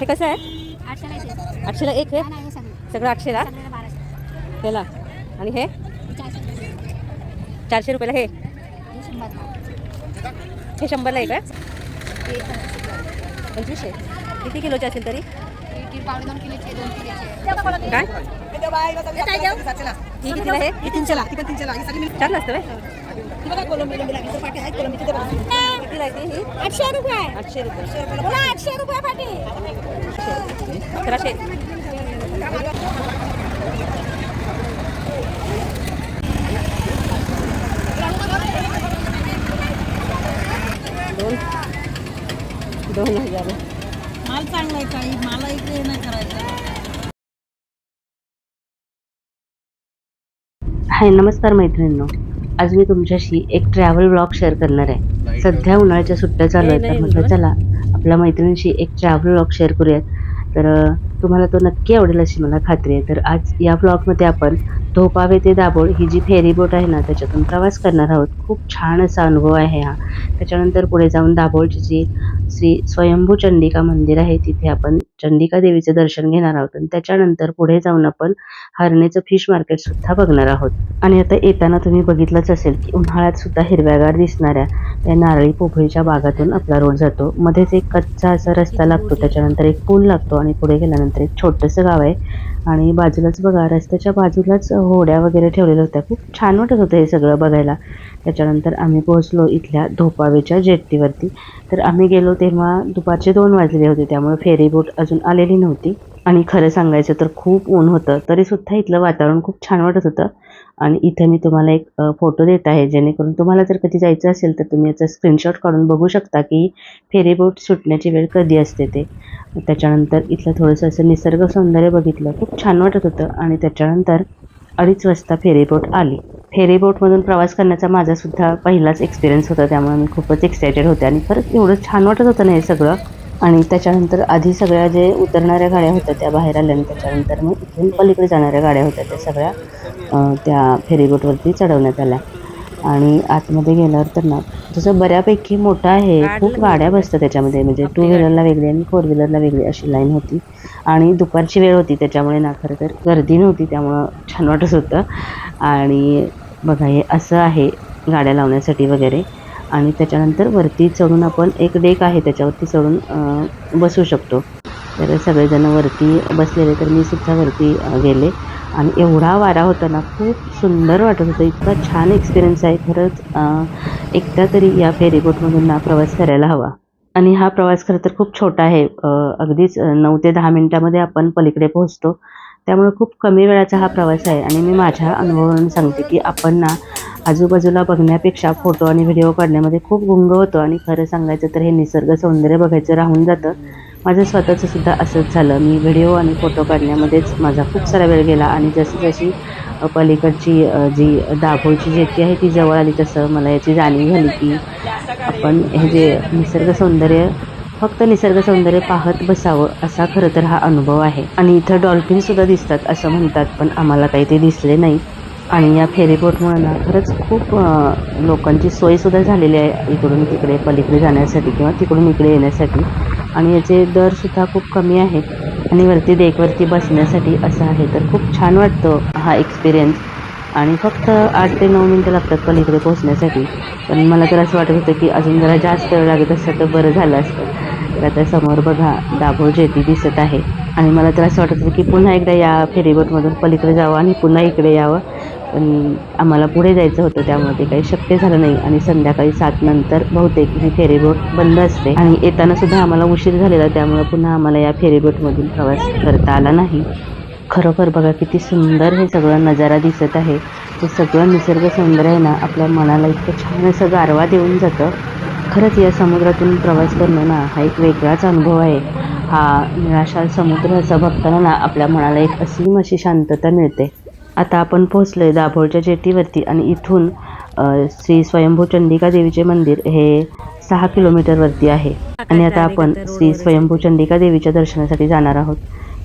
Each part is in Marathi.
हे कसं आहे? आठशेला एक हे हा, नाही, हे सगळं आठशेला त्याला आणि हे? चारशे रुपये. चारशे रुपयाला हे? हे शंभरला. शंभरला आहे. पंचवीसशे किती किलोचे असेल तरी? काय? ही कितीला हे तीनशेला. ती पण ही कितीला आहे ती ही आठशे रुपये. आठशे रुपये. बोला आठशे रुपये पाठी. अकराशे. दोन. दोन हजार. माल चांगला आहे काही. मला इकडे नाही करायचं. हाय नमस्कार मैत्रिणींनो. आज मी तुमच्याशी एक ट्रॅव्हल ब्लॉग शेअर करणार आहे. सध्या उन्हाळ्याच्या सुट्ट्या चालू आहेत तर म्हटलं चला आपल्या मैत्रिणींशी एक ट्रॅव्हल ब्लॉग शेअर करूयात. तर तुम्हाला तो नक्की आवडेल अशी मला खात्री आहे. तर आज या ब्लॉगमध्ये आपण धोपावे ते दाभोळ ही जी फेरी बोट आहे ना त्याच्यातून प्रवास करणार आहोत. खूप छान असा अनुभव आहे हा. त्याच्यानंतर पुढे जाऊन दाभोळची जी श्री स्वयंभू चंडिका मंदिर आहे तिथे आपण चंडिका देवीचे दर्शन घेणार आहोत आणि त्याच्यानंतर पुढे जाऊन आपण हरणेचं फिश मार्केट सुद्धा बघणार आहोत. आणि आता येताना तुम्ही बघितलंच असेल की उन्हाळ्यात सुद्धा हिरव्यागार दिसणाऱ्या या नारळी पोफळीच्या बागातून आपला रोड जातो. मध्येच एक कच्चा असा रस्ता लागतो त्याच्यानंतर एक पूल लागतो आणि पुढे गेल्यानंतर एक छोटंसं गाव आहे. आणि बाजूलाच बघा रस्त्याच्या बाजूलाच होड्या वगैरे ठेवलेल्या होत्या. खूप छान वाटत होतं हे सगळं बघायला. त्याच्यानंतर आम्ही पोहोचलो इथल्या धोपावेच्या जेट्टीवरती तर आम्ही गेलो तेव्हा दुपारचे दोन वाजलेले होते त्यामुळे फेरी बोट अजून आलेली नव्हती. आणि खरं सांगायचं तर खूप ऊन होतं तरी सुद्धा इथलं वातावरण खूप छान वाटत होतं. आणि इथे मी तुम्हाला एक फोटो देत आहे. जेणेकरून तुम्हाला जर कधी जायचं असेल तर तुम्ही याचा स्क्रीनशॉट काढून बघू शकता की फेरीबोट सुटण्याची वेळ कधी असते ते. त्याच्यानंतर इथलं थोडंसं असं निसर्ग सौंदर्य बघितलं. खूप छान वाटत होतं आणि त्याच्यानंतर अडीच वाजता फेरीबोट आली. फेरीबोटमधून प्रवास करण्याचा माझासुद्धा पहिलाच एक्सपिरियन्स होता. त्यामुळे मी खूपच एक्सायटेड होते आणि खरंच एवढं छान वाटत होतं ना हे सगळं. आणि त्याच्यानंतर आधी सगळ्या जे उतरणाऱ्या गाड्या होत्या त्या बाहेर आल्या आणि त्याच्यानंतर मग इथून पलीकडे जाणाऱ्या गाड्या होत्या त्या सगळ्या त्या फेरीबोटवरती चढवण्यात आल्या. आणि आतमध्ये गेल्यावर तर ना जसं बऱ्यापैकी मोठं आहे खूप गाड्या बसतात त्याच्यामध्ये. म्हणजे टू व्हीलरला वेगळी आणि फोर व्हीलरला वेगळी अशी लाईन होती. आणि दुपारची वेळ होती त्याच्यामुळे ना खरं तर गर्दी नव्हती त्यामुळं छान वाटत होतं. आणि बघा हे असं आहे गाड्या लावण्यासाठी वगैरे. आणि त्याच्यानंतर वरती चढून आपण एक डेक आहे त्याच्यावरती चढून बसू शकतो. तर सगळेजण वरती बसलेले तर मी सुद्धा वरती गेले. आणि एवढा वारा होता ना खूप सुंदर वाटत होतं. इतका छान एक्सपिरियन्स आहे. खरंच एकदा तरी या फेरीबोटमधून ना प्रवास करायला हवा. आणि हा प्रवास खरं तर खूप छोटा आहे. अगदीच नऊ ते दहा मिनिटामध्ये आपण पलीकडे पोहोचतो. त्यामुळे खूप कमी वेळाचा हा प्रवास आहे. आणि मी माझ्या अनुभवावरून सांगते की आपण ना आजूबाजूला बघण्यापेक्षा फोटो आणि व्हिडिओ काढण्यामध्ये खूप गुंग होतो. आणि खरं सांगायचं तर हे निसर्ग सौंदर्य बघायचं राहून जातं. माझं स्वतःचं सुद्धा असंच झालं. मी व्हिडिओ आणि फोटो काढण्यामध्येच माझा खूप सारा वेळ गेला. आणि जशी जशी पलीकडची जी दाभोळची जेटी आहे ती जवळ आली तसं मला याची जाणीव झाली की आपण हे जे निसर्ग सौंदर्य फक्त निसर्ग सौंदर्य पाहत बसावं असा खरं तर हा अनुभव आहे. आणि इथं डॉल्फिन सुद्धा दिसतात असं म्हणतात पण आम्हाला काही ते दिसले नाही. आणि या फेरीबोटमुळे ना खरंच खूप लोकांची सोयसुद्धा झालेली आहे इकडून तिकडे पलीकडे जाण्यासाठी किंवा तिकडून इकडे येण्यासाठी. आणि याचे दरसुद्धा खूप कमी आहेत. आणि वरती डेकवरती बसण्यासाठी असं आहे. तर खूप छान वाटतो हा एक्सपिरियन्स आणि फक्त आठ ते नऊ मिनटं लागतात पलीकडे पोहोचण्यासाठी. पण मला तर असं वाटत होतं की अजून जरा जास्त वेळ लागत असतं तर बरं झालं असतं. आता समोर बघा दाभोळ जेती दिसत आहे. आणि मला तर असं वाटत होतं की पुन्हा एकदा या फेरीबोटमधून पलीकडे जावं आणि पुन्हा इकडे यावं. पण आम्हाला पुढे जायचं होतं त्यामुळे ते काही शक्य झालं नाही. आणि संध्याकाळी सात नंतर बहुतेक ही फेरीबोट बंद असते. आणि येताना सुद्धा आम्हाला उशीर झालेला त्यामुळे पुन्हा आम्हाला या फेरीबोटमधून प्रवास करता आला नाही. खरोखर बघा किती सुंदर हे सगळं नजारा दिसत आहे. ते सगळं निसर्ग सौंदर्य ना आपल्या मनाला इतकं छान असं गारवा देऊन जातं. खरंच या समुद्रातून प्रवास करणं ना हा एक वेगळाच अनुभव आहे. हा निराशार समुद्र असं बघताना ना आपल्या मनाला एक असीम अशी शांतता मिळते. आता आपण पोहोचलोय दाभोळच्या जेटीवरती आणि इथून श्री स्वयंभू चंडिका देवीचे मंदिर हे सहा किलोमीटरवरती आहे. आणि आता आपण श्री स्वयंभू चंडिका देवीच्या दर्शनासाठी जाणार आहोत.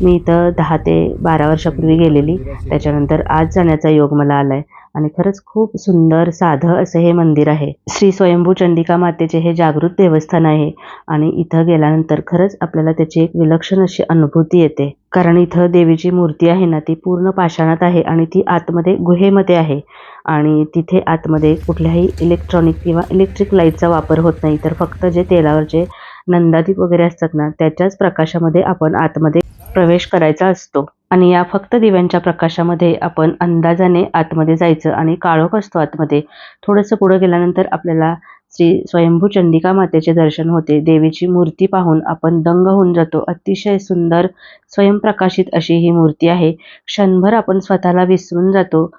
मी इथं दहा ते बारा वर्षापूर्वी गेलेली. त्याच्यानंतर आज जाण्याचा योग मला आलाय. आणि खरंच खूप सुंदर साधं असं हे मंदिर आहे. श्री स्वयंभू चंडिका मातेचे हे जागृत देवस्थान आहे. आणि इथं गेल्यानंतर खरंच आपल्याला त्याची एक विलक्षण अशी अनुभूती येते. कारण इथं देवीची मूर्ती आहे ना ती पूर्ण पाषाणात आहे आणि ती आतमध्ये गुहेमध्ये आहे. आणि तिथे आतमध्ये कुठल्याही इलेक्ट्रॉनिक किंवा इलेक्ट्रिक लाईटचा वापर होत नाही. तर फक्त जे तेलावरचे नंदादीप वगैरे असतात ना त्याच्याच प्रकाशामध्ये आपण आतमध्ये प्रवेश करायचा असतो. आणि या फक्त दिव्यांच्या प्रकाशामध्ये आपण अंदाजाने आतमध्ये जायचं आणि काळोख असतो आतमध्ये. थोडंसं पुढं गेल्यानंतर आपल्याला श्री स्वयंभू चंडिका मातेचे दर्शन होते. देवीची मूर्ती पाहून आपण दंग होऊन जातो. अतिशय सुंदर स्वयंप्रकाशित अशी ही मूर्ती आहे. क्षणभर आपण स्वतःला विसरून जातो.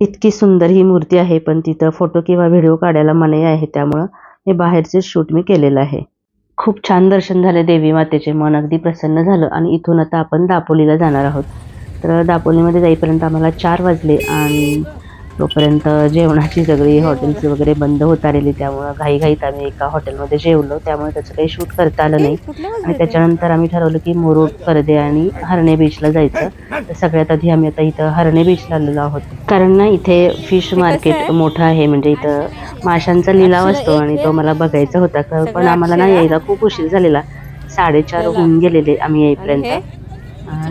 इतकी सुंदर ही मूर्ती आहे पण तिथं फोटो किंवा व्हिडिओ काढायला मनाई आहे. त्यामुळं हे बाहेरचे शूट मी केलेलं आहे. खूप छान दर्शन झाले देवी मातेचे. मन अगदी प्रसन्न झालं आणि इथून आता आपण दापोलीला जाणार आहोत. तर दापोलीमध्ये जाईपर्यंत आम्हाला चार वाजले आणि तोपर्यंत जेवणाची सगळी हॉटेल्स वगैरे बंद होत आलेली त्यामुळं घाईघाईत आम्ही एका हॉटेलमध्ये जेवलो. त्यामुळे त्याचं काही शूट करता आलं नाही. आणि त्याच्यानंतर आम्ही ठरवलं की मुरुड करदे आणि हरणे बीचला जायचं. तर सगळ्यात आधी आम्ही आता इथं हरणे बीचला आलेलो आहोत. कारण ना इथे फिश मार्केट मोठं आहे. म्हणजे इथं माशांचा लिलाव असतो आणि तो मला बघायचा होता. पण आम्हाला ना यायला खूप उशीर झालेला. साडेचार होऊन गेलेले आम्ही येईपर्यंत.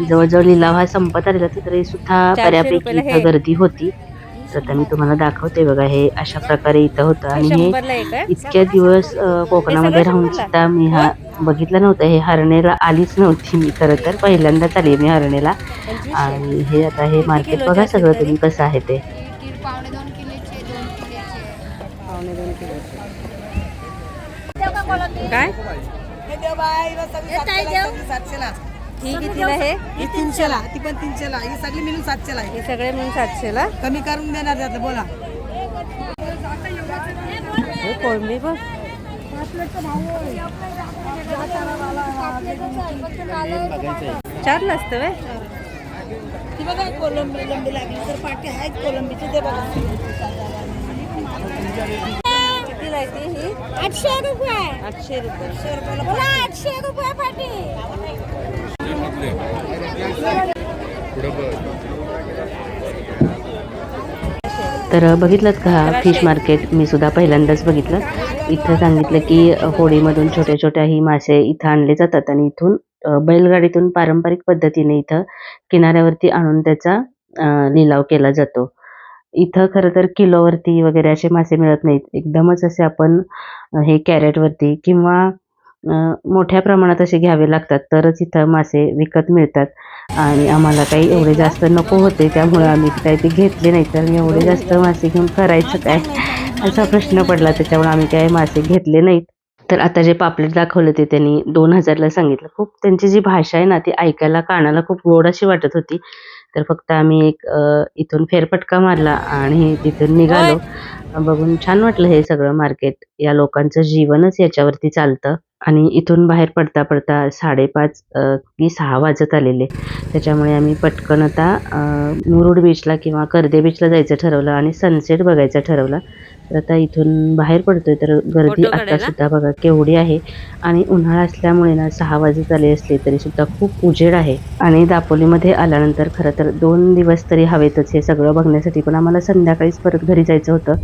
जवळजवळ लिलाव हा संपत आलेला. तरी सुद्धा बऱ्यापैकी गर्दी होती. आता मी तुम्हाला दाखवते बघा हे अशा प्रकारे इथं होतं. आणि हे इतक्या दिवस कोकणामध्ये राहून सुद्धा मी हा बघितलं नव्हतं. हे हरणेला आलीच नव्हती मी खरं तर. पहिल्यांदाच आली मी हरणेला. आणि हे आता हे मार्केट बघा सगळं तुम्ही कसं आहे ते? काय हे? सातशेला ही ही तीनशेला ती पण तीनशेला ही सगळी मिळून सातशेला आहे. हे सगळे मिळून सातशेला. कमी करून देणार त्यातलं बोला. हे कोळंबी बघ. चार नसतं वे ती बघा कोलंबी लंबी लागली तर पाठी आहेत कोलंबीची ते बघा. कितीला आहे ती ही? आठशे रुपये. आठशे रुपये. बोला आठशे रुपये पाठी तर बघितलं का फिश मार्केट मी सुद्धा पहिल्यांदाच बघितलं इथं सांगितलं की होडीमधून छोट्या छोट्या ही मासे इथं आणले जातात आणि इथून बैलगाडीतून पारंपरिक पद्धतीने इथं किनाऱ्यावरती आणून त्याचा लिलाव केला जातो. इथं खरं तर किलोवरती वगैरे असे मासे मिळत नाहीत. एकदमच असे आपण हे कॅरेटवरती किंवा मोठ्या प्रमाणात असे घ्यावे लागतात. तरच इथं मासे विकत मिळतात. आणि आम्हाला काही एवढे जास्त नको होते त्यामुळे आम्ही काही ते घेतले नाही. तर एवढे जास्त मासे घेऊन करायचं काय? असा प्रश्न पडला. त्याच्यामुळे आम्ही काय मासे घेतले नाहीत. तर आता जे पापलेट दाखवले ते त्यांनी दोन हजारला सांगितलं. खूप त्यांची जी भाषा आहे ना ती ऐकायला कानाला खूप गोड अशी वाटत होती. तर फक्त आम्ही एक इथून फेरफटका मारला आणि तिथून निघालो. बघून छान वाटलं हे सगळं मार्केट. या लोकांचं जीवनच याच्यावरती चालतं. आणि इथून बाहेर पडता पडता साडेपाच की सहा वाजत आलेले. त्याच्यामुळे आम्ही पटकन आता मुरुड बीचला किंवा कर्दे बीचला जायचं ठरवलं आणि सनसेट बघायचं ठरवलं. तर आता इथून बाहेर पडतोय तर गर्दी आता? सुद्धा बघा केवढी आहे. आणि उन्हाळा असल्यामुळे ना सहा वाजत आले असले तरी सुद्धा खूप उजेड आहे. आणि दापोलीमध्ये आल्यानंतर खरं तर दोन दिवस तरी हवेतच हे सगळं बघण्यासाठी पण आम्हाला संध्याकाळीच परत घरी जायचं होतं.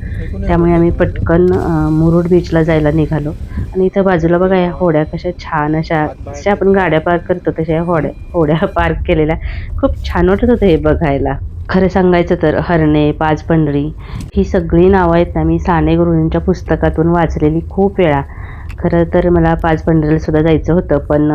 त्यामुळे आम्ही पटकन मुरुड बीचला जायला निघालो. आणि इथं बाजूला बघा या होड्या कशा छान अशा जशा आपण गाड्या पार्क करतो तशा या होड्या होड्या पार्क केलेल्या. खूप छान वाटत होतं हे बघायला. खरं सांगायचं तर हरणे पाचपंढरी ही सगळी नावं आहेत ना मी साने गुरुजींच्या पुस्तकातून वाचलेली खूप वेळा. खरं तर मला पाचपंढरीला सुद्धा जायचं होतं पण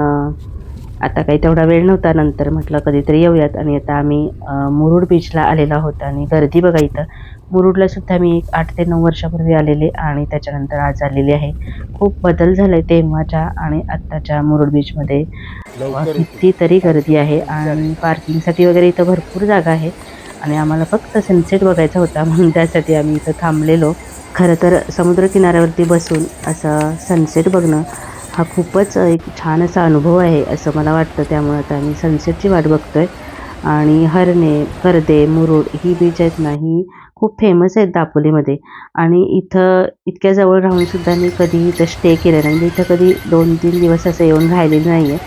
आता काही तेवढा वेळ नव्हता नंतर म्हटलं कधीतरी येऊयात. आणि आता आम्ही मुरुड बीचला आलेलो आहोत आणि गर्दी बघा इथं. मुरुडला सुद्धा मी एक आठ ते नऊ वर्षापूर्वी आलेले आणि त्याच्यानंतर आज आलेली आहे. खूप बदल झालाय तेव्हाच्या आणि आत्ताच्या मुरुड बीचमध्ये कितीतरी गर्दी आहे आणि पार्किंगसाठी वगैरे इथं भरपूर जागा आहे. आणि आम्हाला फक्त सनसेट बघायचा होता म्हणून त्यासाठी आम्ही इथं थांबलेलो. खरं तर समुद्रकिनाऱ्यावरती बसून असं सनसेट बघणं हा खूपच एक छान असा अनुभव आहे असं मला वाटतं. त्यामुळे आता आम्ही सनसेटची वाट बघतोय. आणि हरणे कर्दे मुरुड ही बीच आहेत ना ही खूप फेमस आहेत दापोलीमध्ये. आणि इथं इतक्या जवळ राहून सुद्धा मी कधी इथं स्टे केलं नाही. म्हणजे इथं कधी दोन तीन दिवस असं येऊन राहिलेलं नाही आहे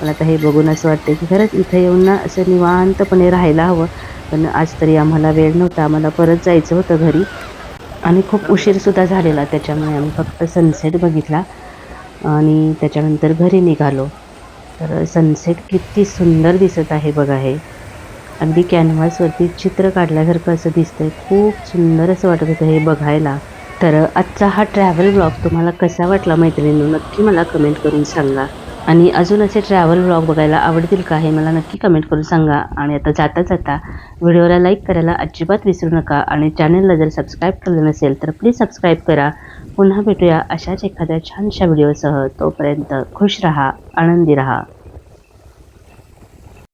मला आता हे बघून असं वाटतं की खरंच इथं येऊन ना असं निवांतपणे राहायला हवं. पण आज तरी आम्हाला वेळ नव्हता. आम्हाला परत जायचं होतं घरी. आणि खूप उशीरसुद्धा झालेला. त्याच्यामुळे आम्ही फक्त सनसेट बघितला. आणि त्याच्यानंतर घरी निघालो. तर सनसेट किती सुंदर दिसत आहे बघा हे. अगदी कॅनव्हासवरती चित्र काढल्यासारखं असं दिसतंय. खूप सुंदर असं वाटत होतं हे बघायला. तर आजचा हा ट्रॅव्हल ब्लॉग तुम्हाला कसा वाटला मैत्रिणींनो? नक्की मला कमेंट करून सांगा. आणि अजून असे ट्रॅव्हल ब्लॉग बघायला आवडतील का हे मला नक्की कमेंट करून सांगा. आणि आता जाता जाता व्हिडिओला लाईक करायला अजिबात विसरू नका आणि चॅनलला जर सबस्क्राईब केलं नसेल तर प्लीज सबस्क्राईब करा. पुन्हा भेटूया अशाच एखाद्या छानशा व्हिडिओसह तोपर्यंत खुश रहा आनंदी रहा.